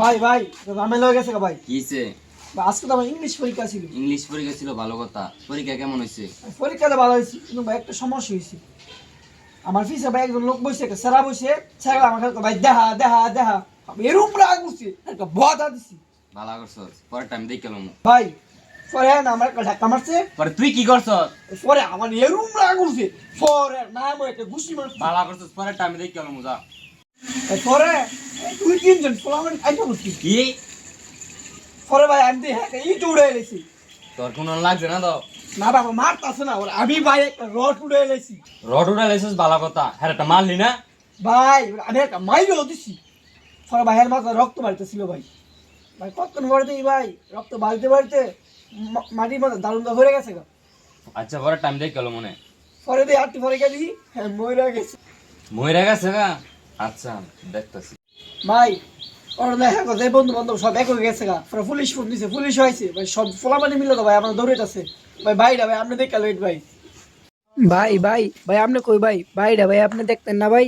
ভাই ভাই ঝামেলা হয়ে গেছে গা ভাই। কিছে আজকে তো আমার ইংলিশ পরীক্ষা ছিল। ইংলিশ পরীক্ষা ছিল ভালো কথা। পরীক্ষা কেমন হয়েছে পরীক্ষাটা ভালো হয়েছে কিন্তু ভাই একটা সমস্যা হয়েছে আমার ফিসে ভাই একজন লোক বসে একটা সেরা বসে সেরা আমার কয়, ভাই দেখা দেখা দেখা। আমি এরম রাগ করছি একটা বদা দিছি। ভালো করছ পরে টাইম দেখে গেলাম ভাই পরে না আমার একটা ধাক্কা মারছে। পরে তুই কি করছ পরে আমার এরম রাগ করছে পরে নাম একটা ঘুষি মারছে। ভালো করছ পরে টাইম দেখে গেলাম যা। পরে দুই তিনজন করছি কি? পরে ভাই আমি হ্যাঁ এলেছি। তোর কোনো লাগছে না তো? না বাবা মারতাছে না ওরা। আমি ভাই একটা রড উড়ে এলেছি। রড উড়া লেছিস ভালো কথা। হ্যাঁ একটা মারলি না? ভাই আমি একটা মাইরও দিছি। পরে ভাইয়ের মাথা রক্ত বাড়িতেছিল ভাই। ভাই কতক্ষণ দিই ভাই রক্ত বাড়িতে বাড়িতে মাটির মধ্যে দারুণ ভরে গেছে গা। আচ্ছা পরে টাইম দেখে গেল মনে। পরে দিয়ে আটটি পরে গেলি হ্যাঁ মরে গেছে। মরে গেছে গা? আচ্ছা দেখতেছি। ভাই ওরা দেখা কথা বন্ধু বান্ধব সব এক হয়ে গেছে গা। পরে পুলিশ ফোন দিছে পুলিশ হয়েছে। ভাই সব ফোলামানি মিলে তো ভাই আমার দৌড়েছে ভাই ভাইরা ভাই আপনি দেখে লেট ভাই। ভাই ভাই ভাই আপনি কই ভাই? ভাইরা ভাই আপনি দেখতেন না ভাই?